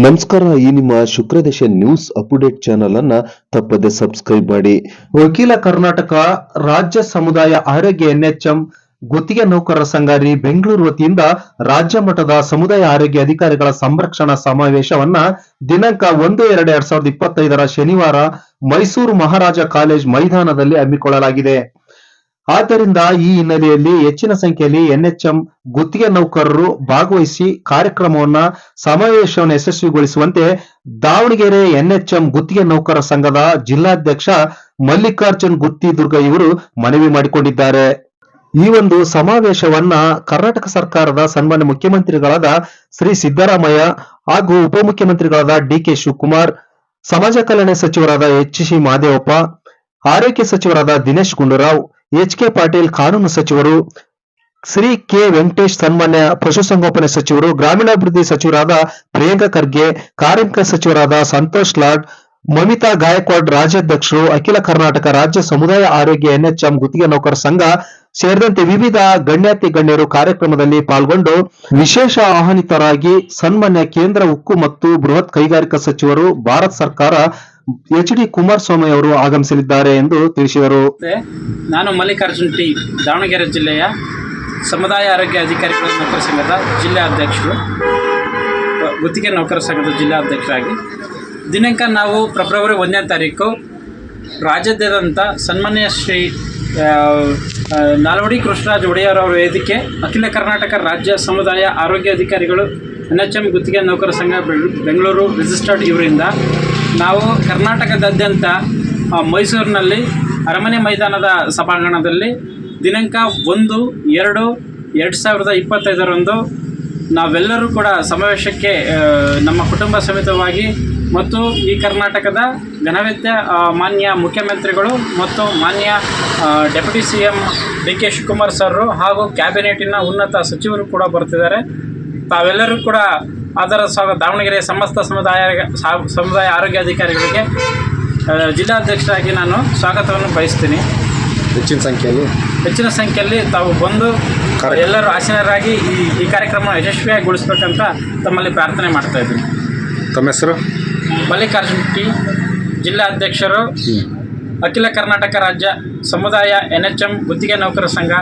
ನಮಸ್ಕಾರ, ಈ ನಿಮ್ಮ ಶುಕ್ರದೇಶ ನ್ಯೂಸ್ ಅಪ್ಡೇಟ್ ಚಾನೆಲ್ ಅನ್ನ ತಪ್ಪದೆ ಸಬ್ಸ್ಕ್ರೈಬ್ ಮಾಡಿ. ವಕೀಲ ಕರ್ನಾಟಕ ರಾಜ್ಯ ಸಮುದಾಯ ಆರೋಗ್ಯ ಎನ್ಎಚ್ಎಂ ಗುತ್ತಿಗೆ ನೌಕರರ ಸಂಘ ಬೆಂಗಳೂರು ವತಿಯಿಂದ ರಾಜ್ಯ ಮಟ್ಟದ ಸಮುದಾಯ ಆರೋಗ್ಯ ಅಧಿಕಾರಿಗಳ ಸಂರಕ್ಷಣಾ ಸಮಾವೇಶವನ್ನ ದಿನಾಂಕ ಒಂದು ಎರಡು ಎರಡ್ ಸಾವಿರದ ಇಪ್ಪತ್ತೈದರ ಶನಿವಾರ ಮೈಸೂರು ಮಹಾರಾಜ ಕಾಲೇಜ್ ಮೈದಾನದಲ್ಲಿ ಹಮ್ಮಿಕೊಳ್ಳಲಾಗಿದೆ. ಆದ್ದರಿಂದ ಈ ಹಿನ್ನೆಲೆಯಲ್ಲಿ ಹೆಚ್ಚಿನ ಸಂಖ್ಯೆಯಲ್ಲಿ ಎನ್ಎಚ್ಎಂ ಗುತ್ತಿಗೆ ನೌಕರರು ಭಾಗವಹಿಸಿ ಕಾರ್ಯಕ್ರಮವನ್ನ ಸಮಾವೇಶವನ್ನು ಯಶಸ್ವಿಗೊಳಿಸುವಂತೆ ದಾವಣಗೆರೆ ಎನ್ಎಚ್ಎಂ ಗುತ್ತಿಗೆ ನೌಕರ ಸಂಘದ ಜಿಲ್ಲಾಧ್ಯಕ್ಷ ಮಲ್ಲಿಕಾರ್ಜುನ್ ಗುತ್ತಿದುರ್ಗ ಇವರು ಮನವಿ ಮಾಡಿಕೊಂಡಿದ್ದಾರೆ. ಈ ಒಂದು ಸಮಾವೇಶವನ್ನ ಕರ್ನಾಟಕ ಸರ್ಕಾರದ ಸನ್ಮಾನ್ಯ ಮುಖ್ಯಮಂತ್ರಿಗಳಾದ ಶ್ರೀ ಸಿದ್ದರಾಮಯ್ಯ ಹಾಗೂ ಉಪಮುಖ್ಯಮಂತ್ರಿಗಳಾದ ಡಿ ಕೆ ಶಿವಕುಮಾರ್, ಸಮಾಜ ಕಲ್ಯಾಣ ಸಚಿವರಾದ ಎಚ್ ಸಿ ಮಹದೇವಪ್ಪ ಆರೋಗ್ಯ ಸಚಿವರಾದ ದಿನೇಶ್ ಗುಂಡೂರಾವ್ ಎಚ್ ಕೆ ಪಾಟೀಲ್ ಕಾನೂನು ಸಚಿವರು, ಶ್ರೀ ಕೆ ವೆಂಕಟೇಶ್ ಸನ್ಮಾನ್ಯ ಪಶುಸಂಗೋಪನೆ ಸಚಿವರು, ಗ್ರಾಮೀಣಾಭಿವೃದ್ಧಿ ಸಚಿವರಾದ ಪ್ರಿಯಾಂಕ ಖರ್ಗೆ, ಕಾರ್ಮಿಕ ಸಚಿವರಾದ ಸಂತೋಷ್ ಲಾಡ್, ಮಮಿತಾ ಗಾಯಕ್ವಾಡ್ ರಾಜ್ಯಾಧ್ಯಕ್ಷರು, ಅಖಿಲ ಕರ್ನಾಟಕ ರಾಜ್ಯ ಸಮುದಾಯ ಆರೋಗ್ಯ ಎನ್ಎಚ್ಎಂ ಗುತ್ತಿಗೆ ನೌಕರ ಸಂಘ ಸೇರಿದಂತೆ ವಿವಿಧ ಗಣ್ಯಾತಿ ಗಣ್ಯರು ಕಾರ್ಯಕ್ರಮದಲ್ಲಿ ಪಾಲ್ಗೊಂಡು ವಿಶೇಷ ಆಹ್ವಾನಿತರಾಗಿ ಸನ್ಮಾನ್ಯ ಕೇಂದ್ರ ಉಕ್ಕು ಮತ್ತು ಬೃಹತ್ ಕೈಗಾರಿಕಾ ಸಚಿವರು, ಭಾರತ ಸರ್ಕಾರ ಎಚ್ ಡಿ ಕುಮಾರಸ್ವಾಮಿ ಅವರು ಆಗಮಿಸಲಿದ್ದಾರೆ ಎಂದು ತಿಳಿಸಿದರು. ನಾನು ಮಲ್ಲಿಕಾರ್ಜುನ್ ಟಿ, ದಾವಣಗೆರೆ ಜಿಲ್ಲೆಯ ಸಮುದಾಯ ಆರೋಗ್ಯ ಅಧಿಕಾರಿಗಳ ನೌಕರ ಸಂಘದ ಜಿಲ್ಲಾ ಅಧ್ಯಕ್ಷರು, ಗುತ್ತಿಗೆ ನೌಕರ ಸಂಘದ ಜಿಲ್ಲಾ ಅಧ್ಯಕ್ಷರಾಗಿ. ದಿನಾಂಕ ನಾವು ಫೆಬ್ರವರಿ ಒಂದನೇ ತಾರೀಕು ರಾಜ್ಯಾದ್ಯಂತ ಸನ್ಮಾನ್ಯ ಶ್ರೀ ನಾಲ್ವಡಿ ಕೃಷ್ಣರಾಜ್ ಒಡೆಯರ್ ಅವರ ವೇದಿಕೆ, ಅಖಿಲ ಕರ್ನಾಟಕ ರಾಜ್ಯ ಸಮುದಾಯ ಆರೋಗ್ಯ ಅಧಿಕಾರಿಗಳು, ಎನ್ ಎಚ್ ಎಂ ಗುತ್ತಿಗೆ ನೌಕರ ಸಂಘ, ಬೆಂಗಳೂರು ರಿಜಿಸ್ಟರ್ಡ್ ಇವರಿಂದ ನಾವು ಕರ್ನಾಟಕದಾದ್ಯಂತ ಮೈಸೂರಿನಲ್ಲಿ ಅರಮನೆ ಮೈದಾನದ ಸಭಾಂಗಣದಲ್ಲಿ ದಿನಾಂಕ ಒಂದು, ಎರಡು ಎರಡು ಸಾವಿರದ ಇಪ್ಪತ್ತೈದರಂದು ನಾವೆಲ್ಲರೂ ಕೂಡ ಸಮಾವೇಶಕ್ಕೆ ನಮ್ಮ ಕುಟುಂಬ ಸಮೇತವಾಗಿ ಮತ್ತು ಈ ಕರ್ನಾಟಕದ ಘನವೆತ್ತ ಮಾನ್ಯ ಮುಖ್ಯಮಂತ್ರಿಗಳು ಮತ್ತು ಮಾನ್ಯ deputy C M D K Shivakumar sir ಹಾಗೂ ಕ್ಯಾಬಿನೆಟಿನ ಉನ್ನತ ಸಚಿವರು ಕೂಡ ಬರ್ತಿದ್ದಾರೆ. ತಾವೆಲ್ಲರೂ ಕೂಡ ಅದರ ಸ ದಾವಣಗೆರೆ ಸಮಸ್ತ ಸಮುದಾಯ ಸಮುದಾಯ ಆರೋಗ್ಯ ಅಧಿಕಾರಿಗಳಿಗೆ ಆ, ಜಿಲ್ಲಾಧ್ಯಕ್ಷರಾಗಿ ನಾನು ಸ್ವಾಗತವನ್ನು ಬಯಸ್ತೀನಿ. ಹೆಚ್ಚಿನ ಸಂಖ್ಯೆಯಲ್ಲಿ? ಹೆಚ್ಚಿನ ಸಂಖ್ಯೆಯಲ್ಲಿ ತಾವು ಬಂದು ಎಲ್ಲರೂ ಆಸೀನರಾಗಿ ಈ ಈ ಕಾರ್ಯಕ್ರಮ ಯಶಸ್ವಿಯಾಗಿಗೊಳಿಸ್ಬೇಕಂತ ತಮ್ಮಲ್ಲಿ ಪ್ರಾರ್ಥನೆ ಮಾಡ್ತಾ ಇದ್ದೀನಿ. ತಮ್ಮ ಹೆಸರು? ಮಲ್ಲಿಕಾರ್ಜುನ್ ಟಿ ಜಿಲ್ಲಾಧ್ಯಕ್ಷರು ಅಖಿಲ ಕರ್ನಾಟಕ ರಾಜ್ಯ ಸಮುದಾಯ ಎನ್ ಎಚ್ ಎಂ ಗುತ್ತಿಗೆ ನೌಕರ ಸಂಘ